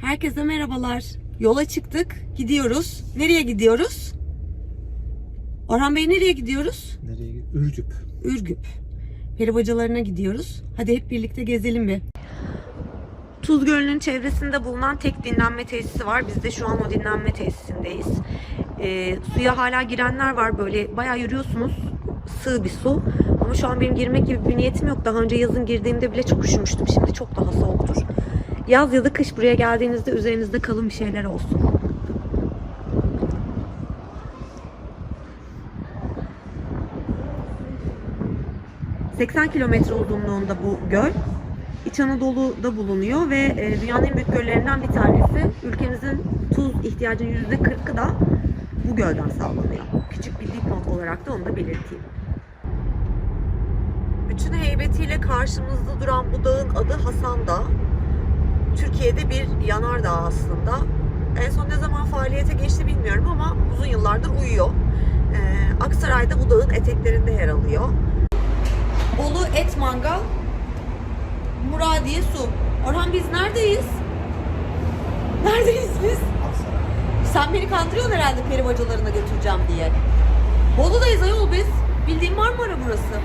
Herkese merhabalar. Yola çıktık. Gidiyoruz. Nereye gidiyoruz? Orhan Bey nereye gidiyoruz? Nereye? Ürgüp. Ürgüp. Peribacalarına gidiyoruz. Hadi hep birlikte gezelim bir. Tuz Gölü'nün çevresinde bulunan tek dinlenme tesisi var. Biz de şu an o dinlenme tesisindeyiz. Ee, suya hala girenler var. Böyle bayağı yürüyorsunuz. Sığ bir su. Ama şu an benim girmek gibi bir niyetim yok. Daha önce yazın girdiğimde bile çok üşümüştüm. Şimdi çok daha soğuktur. Yaz ya da kış buraya geldiğinizde üzerinizde kalın bir şeyler olsun. ...80 kilometre uzunluğunda bu göl. İç Anadolu'da bulunuyor ve e, dünyanın en büyük göllerinden bir tanesi. Ülkemizin tuz ihtiyacının %40'ı da bu gölden sağlanıyor. Küçük bir dipnot olarak da onu da belirteyim. Bütün heybetiyle karşımızda duran bu dağın adı Hasan Dağı. Türkiye'de bir yanardağ aslında. En son ne zaman faaliyete geçti bilmiyorum ama uzun yıllardır uyuyor. Ee, Aksaray'da bu dağın eteklerinde yer alıyor. Bolu Et Mangal, Muradiye Su. Orhan biz neredeyiz? Neredeyiz biz? Sen beni kandırıyorsun herhalde peri bacalarına götüreceğim diye. Bolu'dayız ayol biz. Bildiğin Marmara burası.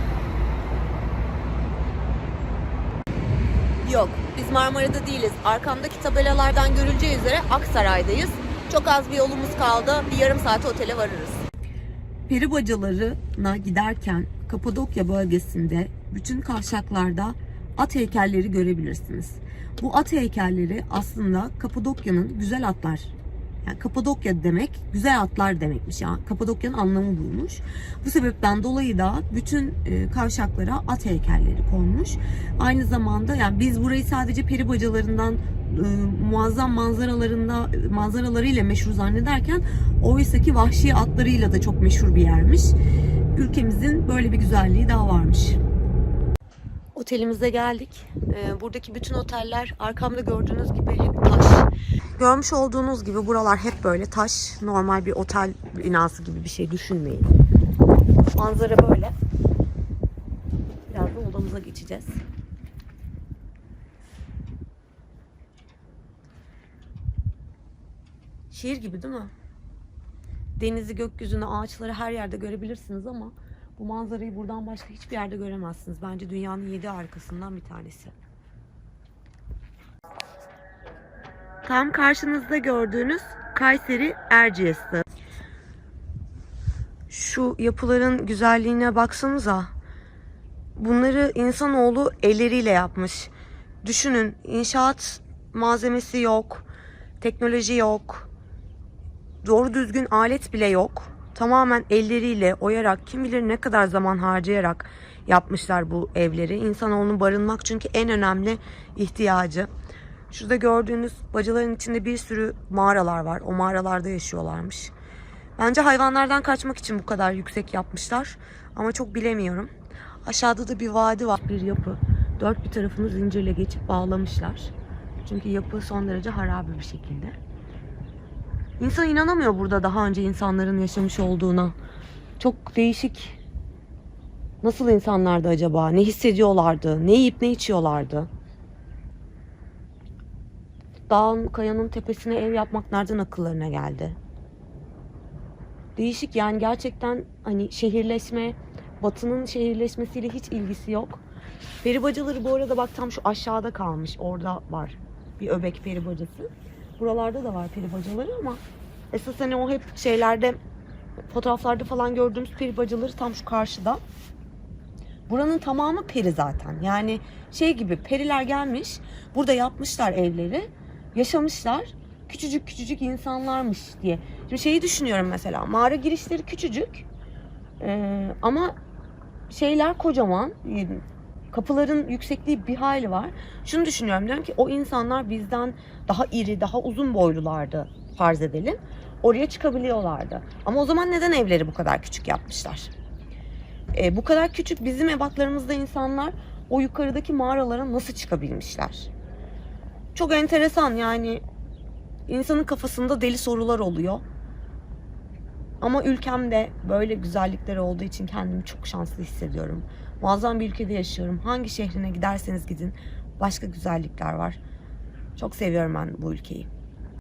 Yok, biz Marmara'da değiliz. Arkamdaki tabelalardan görüleceği üzere Aksaray'dayız. Çok az bir yolumuz kaldı. Bir yarım saate otele varırız. Peri bacalarına giderken Kapadokya bölgesinde bütün kavşaklarda at heykelleri görebilirsiniz. Bu at heykelleri aslında Kapadokya'nın güzel atlar yani Kapadokya demek güzel atlar demekmiş. Yani Kapadokya'nın anlamı buymuş. Bu sebepten dolayı da bütün e, kavşaklara at heykelleri konmuş. Aynı zamanda yani biz burayı sadece peri bacalarından e, muazzam manzaralarında manzaralarıyla meşhur zannederken oysa ki vahşi atlarıyla da çok meşhur bir yermiş. Ülkemizin böyle bir güzelliği daha varmış. Otelimize geldik. Ee, buradaki bütün oteller arkamda gördüğünüz gibi hep taş. Görmüş olduğunuz gibi buralar hep böyle taş. Normal bir otel binası gibi bir şey düşünmeyin. Manzara böyle. Birazdan odamıza geçeceğiz. Şehir gibi değil mi? Denizi, gökyüzünü, ağaçları her yerde görebilirsiniz ama bu manzarayı buradan başka hiçbir yerde göremezsiniz. Bence dünyanın yedi harikasından bir tanesi. Tam karşınızda gördüğünüz Kayseri Erciyes'i. Şu yapıların güzelliğine baksanıza. Bunları insanoğlu elleriyle yapmış. Düşünün inşaat malzemesi yok, teknoloji yok, doğru düzgün alet bile yok. Tamamen elleriyle oyarak kim bilir ne kadar zaman harcayarak yapmışlar bu evleri. İnsanoğlunun barınmak çünkü en önemli ihtiyacı. Şurada gördüğünüz bacaların içinde bir sürü mağaralar var. O mağaralarda yaşıyorlarmış. Bence hayvanlardan kaçmak için bu kadar yüksek yapmışlar. Ama çok bilemiyorum. Aşağıda da bir vadi var. Bir yapı. Dört bir tarafını zincirle geçip bağlamışlar. Çünkü yapı son derece harabe bir şekilde. İnsan inanamıyor burada daha önce insanların yaşamış olduğuna. Çok değişik. Nasıl insanlardı acaba? Ne hissediyorlardı? Ne yiyip ne içiyorlardı? Dağın, kayanın tepesine ev yapmak nereden akıllarına geldi? Değişik yani gerçekten hani şehirleşme, batının şehirleşmesiyle hiç ilgisi yok. Peri bacaları bu arada bak tam şu aşağıda kalmış. Orada var bir öbek peri bacası. Buralarda da var peri bacaları ama esas hani o hep şeylerde fotoğraflarda falan gördüğümüz peri bacaları tam şu karşıda. Buranın tamamı peri zaten. Yani şey gibi periler gelmiş, burada yapmışlar evleri, yaşamışlar. Küçücük küçücük insanlarmış diye. Şimdi şeyi düşünüyorum mesela. Mağara girişleri küçücük. Ee, ama şeyler kocaman. Kapıların yüksekliği bir hayli var. Şunu düşünüyorum diyorum ki o insanlar bizden daha iri, daha uzun boylulardı farz edelim. Oraya çıkabiliyorlardı. Ama o zaman neden evleri bu kadar küçük yapmışlar? E, bu kadar küçük bizim ebatlarımızda insanlar o yukarıdaki mağaralara nasıl çıkabilmişler? Çok enteresan yani insanın kafasında deli sorular oluyor. Ama ülkemde böyle güzellikler olduğu için kendimi çok şanslı hissediyorum. Muazzam bir ülkede yaşıyorum. Hangi şehrine giderseniz gidin başka güzellikler var. Çok seviyorum ben bu ülkeyi.